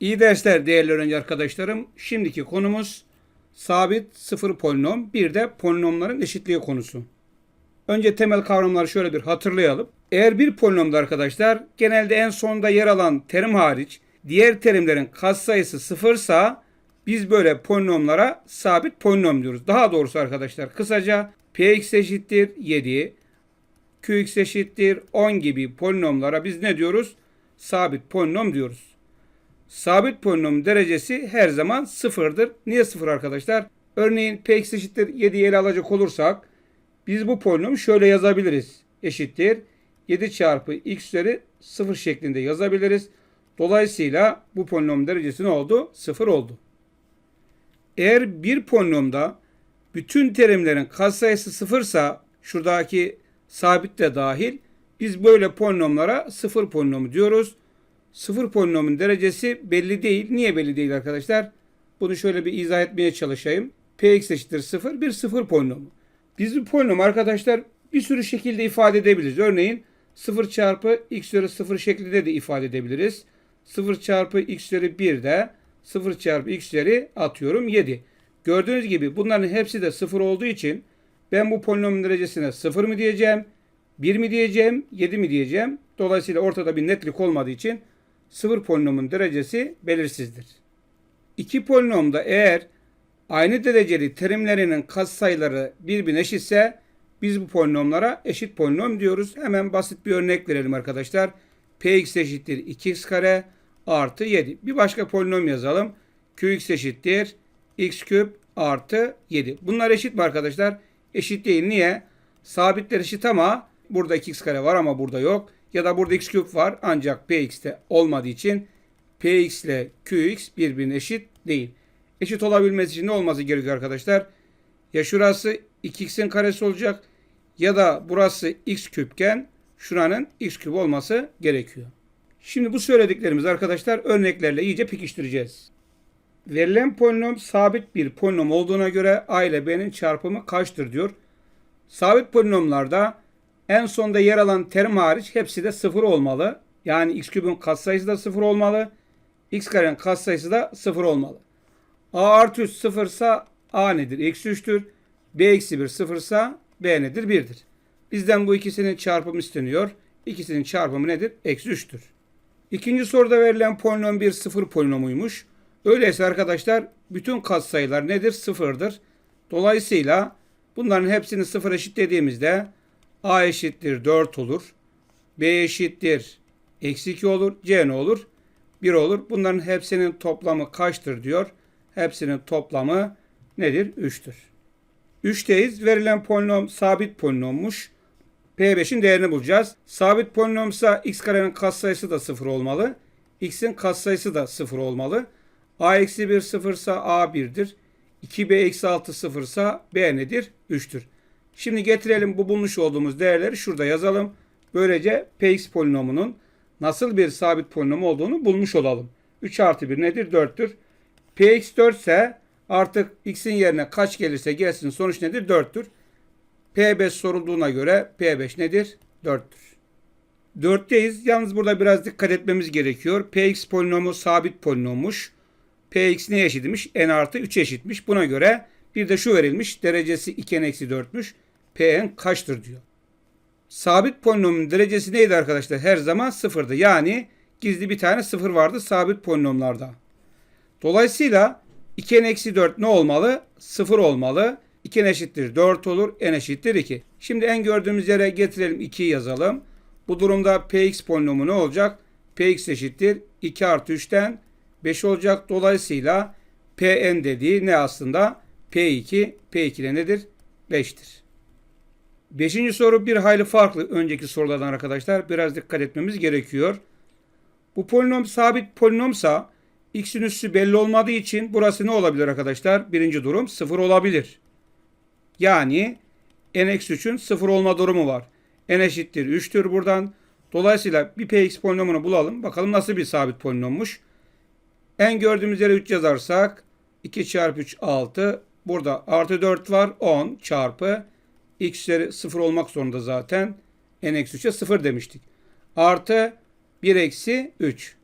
İyi dersler değerli öğrenci arkadaşlarım. Şimdiki konumuz sabit sıfır polinom bir de polinomların eşitliği konusu. Önce temel kavramları şöyle bir hatırlayalım. Eğer bir polinomda arkadaşlar genelde en sonda yer alan terim hariç diğer terimlerin katsayısı sıfırsa biz böyle polinomlara sabit polinom diyoruz. Daha doğrusu arkadaşlar kısaca px eşittir 7, qx eşittir 10 gibi polinomlara biz ne diyoruz? Sabit polinom diyoruz. Sabit polinomun derecesi her zaman sıfırdır. Niye sıfır arkadaşlar? Örneğin px eşittir 7'yi ele alacak olursak biz bu polinomu şöyle yazabiliriz. Eşittir 7 çarpı x üzeri 0 şeklinde yazabiliriz. Dolayısıyla bu polinom derecesi ne oldu? 0 oldu. Eğer bir polinomda bütün terimlerin katsayısı sıfırsa şuradaki sabit de dahil biz böyle polinomlara sıfır polinomu diyoruz. Sıfır polinomun derecesi belli değil. Niye belli değil arkadaşlar? Bunu şöyle bir izah etmeye çalışayım. Px eşittir 0 bir sıfır polinomu. Biz bu polinomu arkadaşlar bir sürü şekilde ifade edebiliriz. Örneğin 0 çarpı x üzeri 0 şeklinde de ifade edebiliriz. 0 çarpı x üzeri 1 de 0 çarpı x üzeri atıyorum 7. Gördüğünüz gibi bunların hepsi de 0 olduğu için ben bu polinomun derecesine 0 mı diyeceğim, 1 mi diyeceğim, 7 mi diyeceğim. Dolayısıyla ortada bir netlik olmadığı için 0 polinomun derecesi belirsizdir. İki polinomda eğer aynı dereceli terimlerinin katsayıları birbirine eşitse biz bu polinomlara eşit polinom diyoruz. Hemen basit bir örnek verelim arkadaşlar. px eşittir 2x kare artı 7. Bir başka polinom yazalım. qx eşittir x küp artı 7. Bunlar eşit mi arkadaşlar? Eşit değil. Niye? Sabitler eşit ama burada 2x kare var ama burada yok. Ya da burada x küp var ancak px'te olmadığı için px ile qx birbirine eşit değil. Eşit olabilmesi için ne olması gerekiyor arkadaşlar? Ya şurası 2x'in karesi olacak ya da burası x küpken şuranın x küp olması gerekiyor. Şimdi bu söylediklerimizi arkadaşlar örneklerle iyice pekiştireceğiz. Verilen polinom sabit bir polinom olduğuna göre a ile b'nin çarpımı kaçtır diyor. Sabit polinomlarda en sonda yer alan terim hariç hepsi de sıfır olmalı. Yani x küpün katsayısı da sıfır olmalı. x karenin katsayısı da sıfır olmalı. a artı 3 sıfırsa a nedir? Eksi 3'tür. b eksi 1 sıfırsa b nedir? 1'dir. Bizden bu ikisinin çarpımı isteniyor. İkisinin çarpımı nedir? Eksi 3'tür. İkinci soruda verilen polinom bir sıfır polinomuymuş. Öyleyse arkadaşlar bütün katsayılar nedir? Sıfırdır. Dolayısıyla bunların hepsini sıfır eşitlediğimizde a eşittir 4 olur. b eşittir eksi 2 olur. c ne olur? 1 olur. Bunların hepsinin toplamı kaçtır diyor. Hepsinin toplamı nedir? 3'tür. 3'teyiz. Verilen polinom sabit polinommuş. P5'in değerini bulacağız. Sabit polinomsa x karenin katsayısı da 0 olmalı. x'in katsayısı da 0 olmalı. a eksi 1 sıfırsa a 1'dir. 2b eksi 6 sıfırsa b nedir? 3'tür. Şimdi getirelim bu bulmuş olduğumuz değerleri şurada yazalım. Böylece px polinomunun nasıl bir sabit polinom olduğunu bulmuş olalım. 3 artı 1 nedir? 4'tür. px 4 ise artık x'in yerine kaç gelirse gelsin sonuç nedir? 4'tür. P5 sorulduğuna göre P5 nedir? 4'tür. 4'teyiz. Yalnız burada biraz dikkat etmemiz gerekiyor. Px polinomu sabit polinommuş. Px ne eşitmiş? n artı 3 eşitmiş. Buna göre bir de şu verilmiş. Derecesi 2n eksi 4'müş. Pn kaçtır diyor. Sabit polinomun derecesi neydi arkadaşlar? Her zaman sıfırdı. Yani gizli bir tane sıfır vardı sabit polinomlarda. Dolayısıyla 2n eksi 4 ne olmalı? Sıfır olmalı. 2 n eşittir 4 olur. n eşittir 2. Şimdi en gördüğümüz yere getirelim 2'yi yazalım. Bu durumda px polinomu ne olacak? px eşittir 2 artı 3'ten 5 olacak. Dolayısıyla pn dediği ne aslında? p2. p2 de nedir? 5'tir. Beşinci soru bir hayli farklı önceki sorulardan arkadaşlar. Biraz dikkat etmemiz gerekiyor. Bu polinom sabit polinomsa x'in üssü belli olmadığı için burası ne olabilir arkadaşlar? Birinci durum 0 olabilir. Yani n-3'ün 0 olma durumu var. n eşittir 3'tür buradan. Dolayısıyla bir px polinomunu bulalım. Bakalım nasıl bir sabit polinommuş. En gördüğümüz yere 3 yazarsak 2 çarpı 3 6. Burada artı 4 var. 10 çarpı x üzeri 0 olmak zorunda zaten. n eksi 3'e 0 demiştik. Artı 1 eksi 3.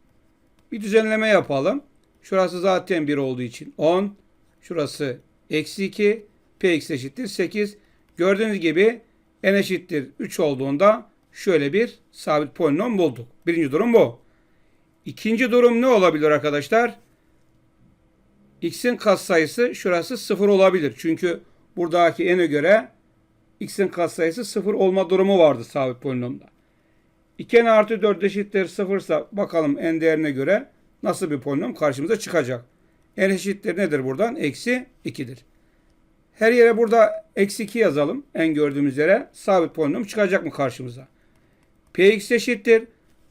Bir düzenleme yapalım. Şurası zaten 1 olduğu için 10. Şurası eksi 2. Px eşittir 8. Gördüğünüz gibi n eşittir 3 olduğunda şöyle bir sabit polinom bulduk. Birinci durum bu. İkinci durum ne olabilir arkadaşlar? x'in katsayısı şurası 0 olabilir. Çünkü buradaki n'e göre x'in katsayısı 0 olma durumu vardı sabit polinomda. 2n artı 4 eşittir 0 ise bakalım n değerine göre nasıl bir polinom karşımıza çıkacak. n eşittir nedir buradan? Eksi 2'dir. Her yere burada eksi 2 yazalım. n gördüğümüz yere sabit polinom çıkacak mı karşımıza? px eşittir.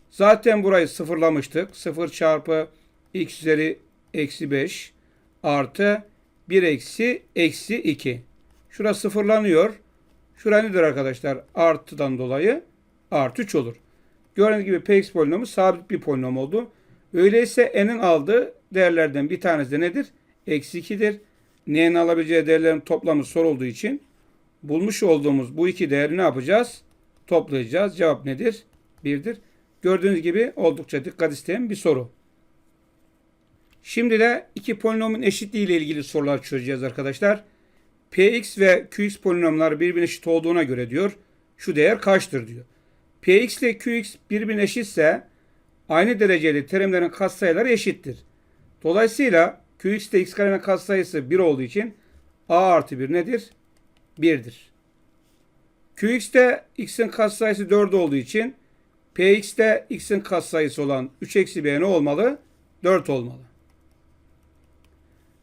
Zaten burayı sıfırlamıştık. 0 çarpı x üzeri eksi 5 artı 1 eksi eksi 2. Şurası sıfırlanıyor. Şura nedir arkadaşlar? Artıdan dolayı artı 3 olur. Gördüğünüz gibi px polinomu sabit bir polinom oldu. Öyleyse n'in aldığı değerlerden bir tanesi de nedir? Eksi 2'dir. N'nin alabileceği değerlerin toplamı sorulduğu için bulmuş olduğumuz bu iki değeri ne yapacağız? Toplayacağız. Cevap nedir? 1'dir. Gördüğünüz gibi oldukça dikkat isteyen bir soru. Şimdi de iki polinomun eşitliği ile ilgili sorular çözeceğiz arkadaşlar. Px ve Qx polinomları birbirine eşit olduğuna göre diyor şu değer kaçtır diyor. Px ile Qx birbirine eşitse aynı dereceli terimlerin katsayıları eşittir. Dolayısıyla Qx ile x karenin katsayısı 1 olduğu için a artı 1 nedir? 1'dir. Qx'te x'in katsayısı 4 olduğu için Px'te x'in katsayısı olan 3 eksi b ne olmalı? 4 olmalı.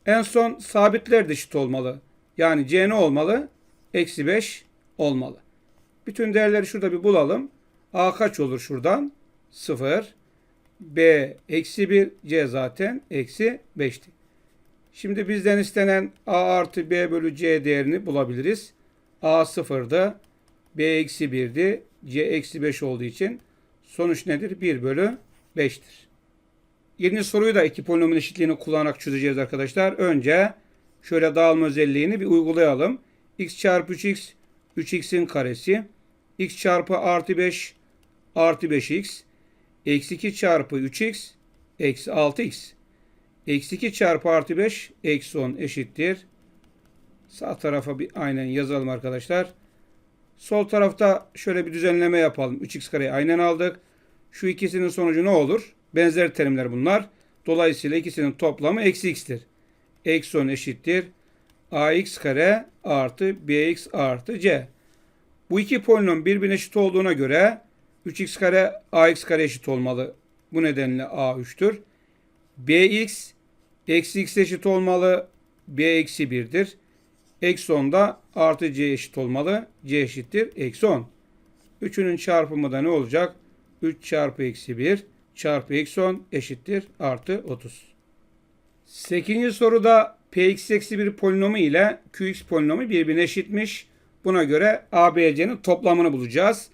En son sabitler de eşit olmalı. Yani c ne olmalı? Eksi 5 olmalı. Bütün değerleri şurada bir bulalım. A kaç olur şuradan? 0. B eksi 1. C zaten eksi 5'ti. Şimdi bizden istenen A artı B bölü C değerini bulabiliriz. A 0'da B eksi 1'di. C eksi 5 olduğu için sonuç nedir? 1 bölü 5'tir. Yeni soruyu da iki polinomun eşitliğini kullanarak çözeceğiz arkadaşlar. Önce şöyle dağılma özelliğini bir uygulayalım. x çarpı 3x 3x'in karesi. x çarpı artı 5 artı 5x. Eksi 2 çarpı 3x eksi 6x. Eksi 2 çarpı artı 5 eksi 10 eşittir. Sağ tarafa bir aynen yazalım arkadaşlar. Sol tarafta şöyle bir düzenleme yapalım. 3x kareyi aynen aldık. Şu ikisinin sonucu ne olur? Benzer terimler bunlar. Dolayısıyla ikisinin toplamı eksi x'tir. Eksi 10 eşittir. ax kare artı bx artı c. Bu iki polinom birbirine eşit olduğuna göre 3x kare ax kare eşit olmalı. Bu nedenle a 3'tür. bx eksi x eşit olmalı. b eksi 1'dir. Eksi 10 da artı c eşit olmalı. c eşittir. Eksi 10. Üçünün çarpımı da ne olacak? 3 çarpı eksi 1 çarpı eksi 10 eşittir artı 30. 8. soruda px eksi 1 polinomu ile qx polinomu birbirine eşitmiş. Buna göre ABC'nin toplamını bulacağız.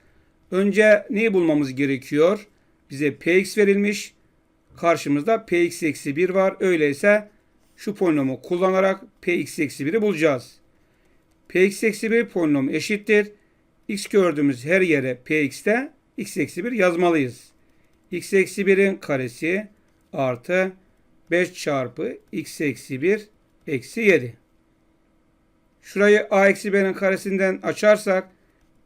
Önce neyi bulmamız gerekiyor? Bize px verilmiş. Karşımızda px eksi 1 var. Öyleyse şu polinomu kullanarak px eksi 1'i bulacağız. px eksi 1 polinom eşittir. x gördüğümüz her yere px'te x eksi 1 yazmalıyız x eksi 1'in karesi artı 5 çarpı x eksi 1 eksi 7. Şurayı a eksi b'nin karesinden açarsak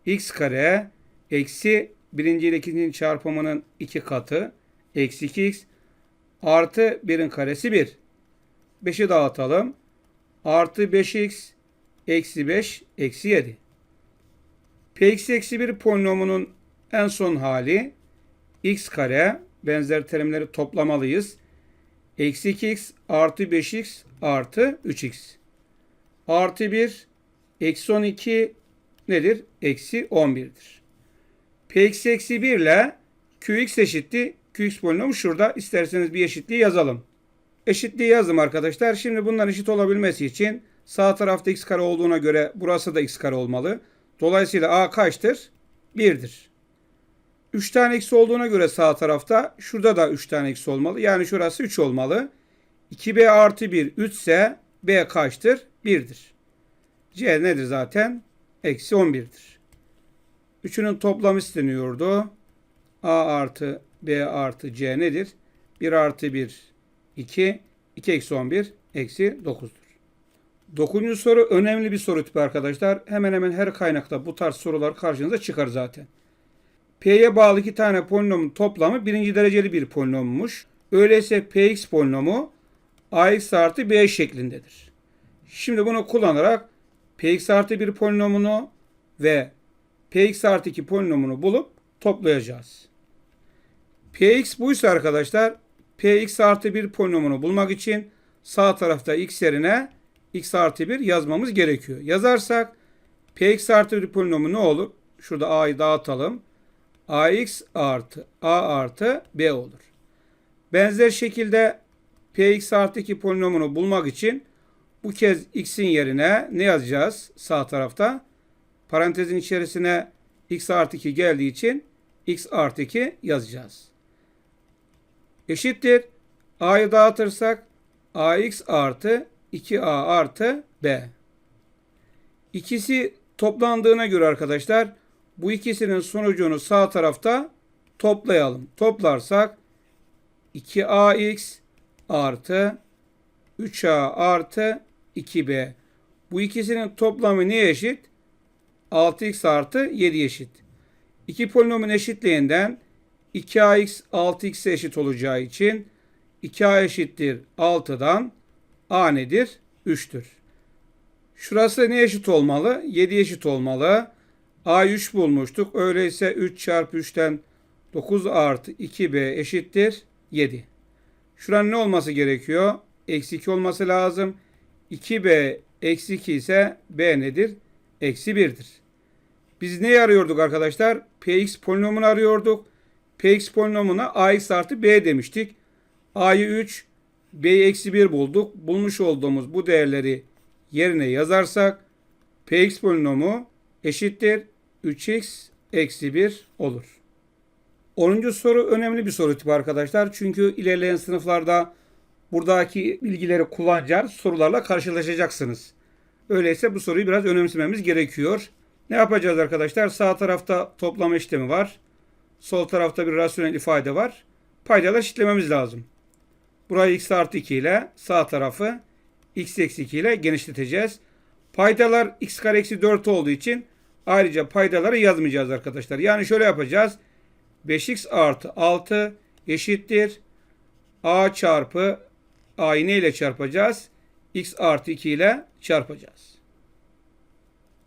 x kare eksi birinci ile ikincinin çarpımının iki katı eksi 2x artı 1'in karesi 1. 5'i dağıtalım. Artı 5x eksi 5 eksi 7. px eksi 1 polinomunun en son hali x kare benzer terimleri toplamalıyız. Eksi 2x artı 5x artı 3x. Artı 1 eksi 12 nedir? Eksi 11'dir. Px eksi 1 ile qx eşitti. qx polinomu şurada. İsterseniz bir eşitliği yazalım. Eşitliği yazdım arkadaşlar. Şimdi bunların eşit olabilmesi için sağ tarafta x kare olduğuna göre burası da x kare olmalı. Dolayısıyla a kaçtır? 1'dir. 3 tane eksi olduğuna göre sağ tarafta şurada da 3 tane eksi olmalı. Yani şurası 3 olmalı. 2b artı 1 3 ise b kaçtır? 1'dir. c nedir zaten? Eksi 11'dir. Üçünün toplamı isteniyordu. a artı b artı c nedir? 1 artı 1 2. 2 eksi 11 eksi 9'dur. Dokuzuncu soru önemli bir soru tipi arkadaşlar. Hemen hemen her kaynakta bu tarz sorular karşınıza çıkar zaten. P'ye bağlı iki tane polinomun toplamı birinci dereceli bir polinommuş. Öyleyse Px polinomu ax artı b şeklindedir. Şimdi bunu kullanarak Px artı bir polinomunu ve Px artı 2 polinomunu bulup toplayacağız. Px buysa arkadaşlar Px artı 1 polinomunu bulmak için sağ tarafta x yerine x artı 1 yazmamız gerekiyor. Yazarsak Px artı 1 polinomu ne olur? Şurada a'yı dağıtalım. Ax artı a artı b olur. Benzer şekilde Px artı 2 polinomunu bulmak için bu kez x'in yerine ne yazacağız sağ tarafta? Parantezin içerisine x artı 2 geldiği için x artı 2 yazacağız. Eşittir. a'yı dağıtırsak ax artı 2a artı b. İkisi toplandığına göre arkadaşlar bu ikisinin sonucunu sağ tarafta toplayalım. Toplarsak 2ax artı 3a artı 2b. Bu ikisinin toplamı neye eşit? 6x artı 7 eşit. İki polinomun eşitliğinden 2ax 6x'e eşit olacağı için 2a eşittir 6'dan a nedir? 3'tür. Şurası ne eşit olmalı? 7 eşit olmalı. A 3 bulmuştuk. Öyleyse 3 çarpı 3'ten 9 artı 2b eşittir 7. Şuranın ne olması gerekiyor? Eksi 2 olması lazım. 2b eksi 2 ise b nedir? Eksi 1'dir. Biz neyi arıyorduk arkadaşlar? px polinomunu arıyorduk. px polinomuna ax artı b demiştik. a'yı 3, b'yi eksi 1 bulduk. Bulmuş olduğumuz bu değerleri yerine yazarsak px polinomu eşittir 3x eksi 1 olur. 10. soru önemli bir soru tipi arkadaşlar. Çünkü ilerleyen sınıflarda buradaki bilgileri kullanacağız sorularla karşılaşacaksınız. Öyleyse bu soruyu biraz önemsememiz gerekiyor. Ne yapacağız arkadaşlar? Sağ tarafta toplama işlemi var. Sol tarafta bir rasyonel ifade var. Paydalar eşitlememiz lazım. Burayı x artı 2 ile sağ tarafı x eksi 2 ile genişleteceğiz. Paydalar x kare eksi 4 olduğu için ayrıca paydaları yazmayacağız arkadaşlar. Yani şöyle yapacağız. 5x artı 6 eşittir. a çarpı a'yı ile çarpacağız? x artı 2 ile çarpacağız.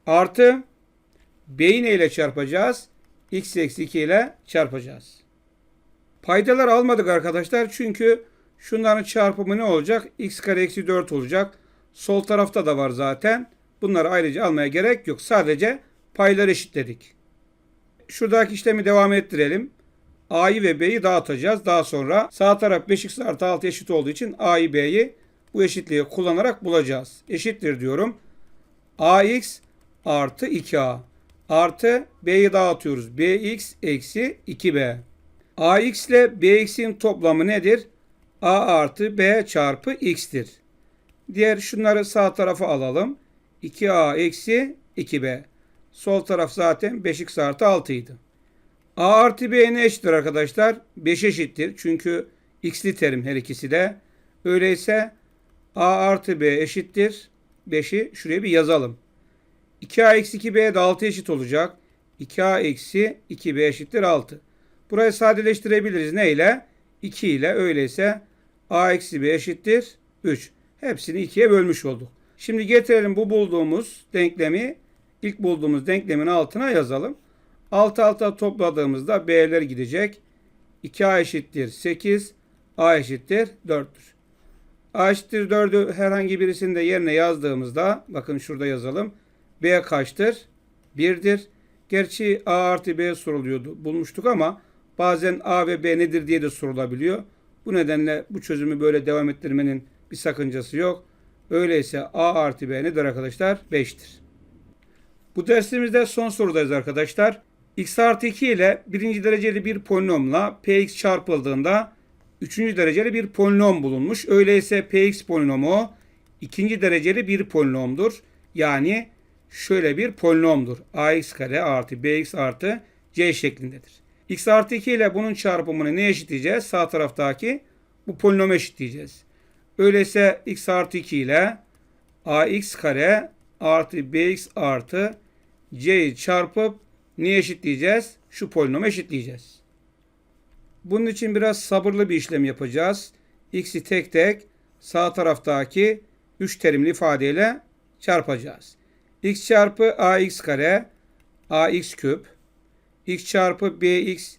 Artı b'yi ile çarpacağız? x eksi 2 ile çarpacağız. Paydalar almadık arkadaşlar. Çünkü şunların çarpımı ne olacak? x kare eksi 4 olacak. Sol tarafta da var zaten. Bunları ayrıca almaya gerek yok. Sadece payları eşitledik. Şuradaki işlemi devam ettirelim. A'yı ve B'yi dağıtacağız. Daha sonra sağ taraf 5x artı 6 eşit olduğu için A'yı B'yi bu eşitliği kullanarak bulacağız. Eşittir diyorum. AX artı 2A artı B'yi dağıtıyoruz. BX eksi 2B. AX ile BX'in toplamı nedir? A artı B çarpı X'tir. Diğer şunları sağ tarafa alalım. 2A eksi 2B. Sol taraf zaten 5x artı 6 idi. A artı B ne eşittir arkadaşlar? 5 eşittir. Çünkü x'li terim her ikisi de. Öyleyse A artı B eşittir. 5'i şuraya bir yazalım. 2A eksi 2B de 6 eşit olacak. 2A eksi 2B eşittir 6. Burayı sadeleştirebiliriz. Ne ile? 2 ile. Öyleyse A eksi B eşittir 3. Hepsini 2'ye bölmüş olduk. Şimdi getirelim bu bulduğumuz denklemi ilk bulduğumuz denklemin altına yazalım. Alt alta topladığımızda B'ler gidecek. 2A eşittir 8. A eşittir 4'tür. A eşittir 4'ü herhangi birisini de yerine yazdığımızda bakın şurada yazalım. B kaçtır? 1'dir. Gerçi A artı B soruluyordu. Bulmuştuk ama bazen A ve B nedir diye de sorulabiliyor. Bu nedenle bu çözümü böyle devam ettirmenin bir sakıncası yok. Öyleyse A artı B nedir arkadaşlar? 5'tir. Bu dersimizde son sorudayız arkadaşlar. x artı 2 ile birinci dereceli bir polinomla px çarpıldığında üçüncü dereceli bir polinom bulunmuş. Öyleyse px polinomu ikinci dereceli bir polinomdur. Yani şöyle bir polinomdur. ax kare artı bx artı c şeklindedir. x artı 2 ile bunun çarpımını ne eşitleyeceğiz? Sağ taraftaki bu polinomu eşitleyeceğiz. Öyleyse x artı 2 ile ax kare artı bx artı c'yi çarpıp niye eşitleyeceğiz? Şu polinomu eşitleyeceğiz. Bunun için biraz sabırlı bir işlem yapacağız. x'i tek tek sağ taraftaki 3 terimli ifadeyle çarpacağız. x çarpı ax kare ax küp x çarpı bx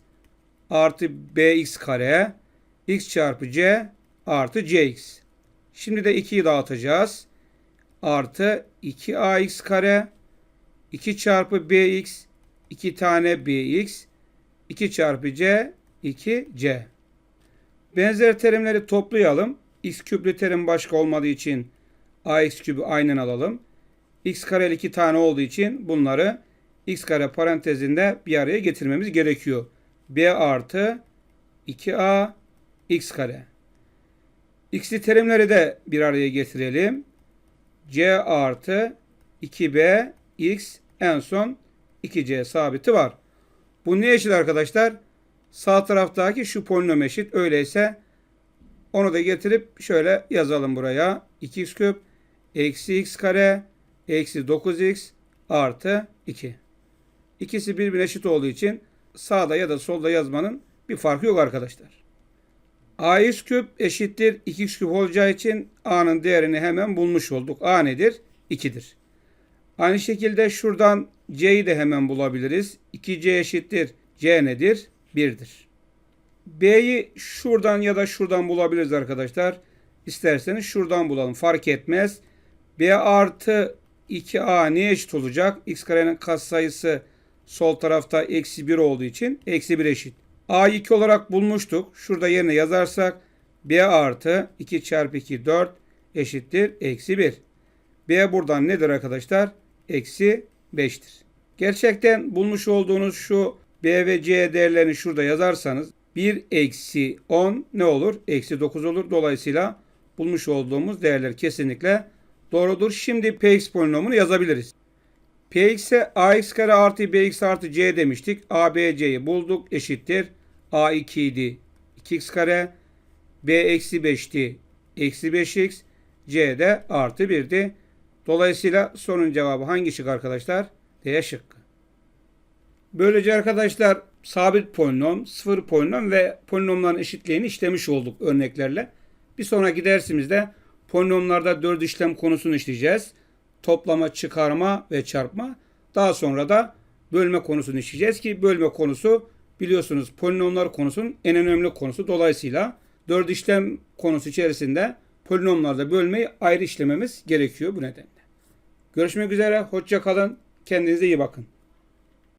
artı bx kare x çarpı c artı cx. Şimdi de 2'yi dağıtacağız. Artı 2ax kare 2 çarpı bx 2 tane bx 2 çarpı c 2c. Benzer terimleri toplayalım. x küplü terim başka olmadığı için ax kübü aynen alalım. x kareli 2 tane olduğu için bunları x kare parantezinde bir araya getirmemiz gerekiyor. b artı 2a x kare. x'li terimleri de bir araya getirelim. c artı 2b x en son 2c sabiti var. Bu ne eşit arkadaşlar? Sağ taraftaki şu polinom eşit. Öyleyse onu da getirip şöyle yazalım buraya. 2x küp eksi x kare eksi 9x artı 2. İkisi birbirine eşit olduğu için sağda ya da solda yazmanın bir farkı yok arkadaşlar. ax küp eşittir 2x küp olacağı için a'nın değerini hemen bulmuş olduk. a nedir? 2'dir. Aynı şekilde şuradan c'yi de hemen bulabiliriz. 2c eşittir c nedir? 1'dir. b'yi şuradan ya da şuradan bulabiliriz arkadaşlar. İsterseniz şuradan bulalım. Fark etmez. b artı 2a neye eşit olacak? x karenin katsayısı sol tarafta eksi 1 olduğu için eksi 1 eşit. a 2 olarak bulmuştuk. Şurada yerine yazarsak b artı 2 çarpı 2 4 eşittir eksi 1. b buradan nedir arkadaşlar? Eksi 5'tir. Gerçekten bulmuş olduğunuz şu b ve c değerlerini şurada yazarsanız 1 eksi 10 ne olur? Eksi 9 olur. Dolayısıyla bulmuş olduğumuz değerler kesinlikle doğrudur. Şimdi px polinomunu yazabiliriz. px'e ax kare artı bx artı c demiştik. a, b, c'yi bulduk. Eşittir. a2 idi. 2x kare. b eksi 5'ti. Eksi 5x. c de artı 1'di. Dolayısıyla sorunun cevabı hangi şık arkadaşlar? D şıkkı. Böylece arkadaşlar sabit polinom, sıfır polinom ve polinomların eşitliğini işlemiş olduk örneklerle. Bir sonraki dersimizde polinomlarda dört işlem konusunu işleyeceğiz. Toplama, çıkarma ve çarpma. Daha sonra da bölme konusunu işleyeceğiz ki bölme konusu biliyorsunuz polinomlar konusunun en önemli konusu. Dolayısıyla dört işlem konusu içerisinde polinomlarda bölmeyi ayrı işlememiz gerekiyor bu nedenle. Görüşmek üzere, hoşça kalın, kendinize iyi bakın.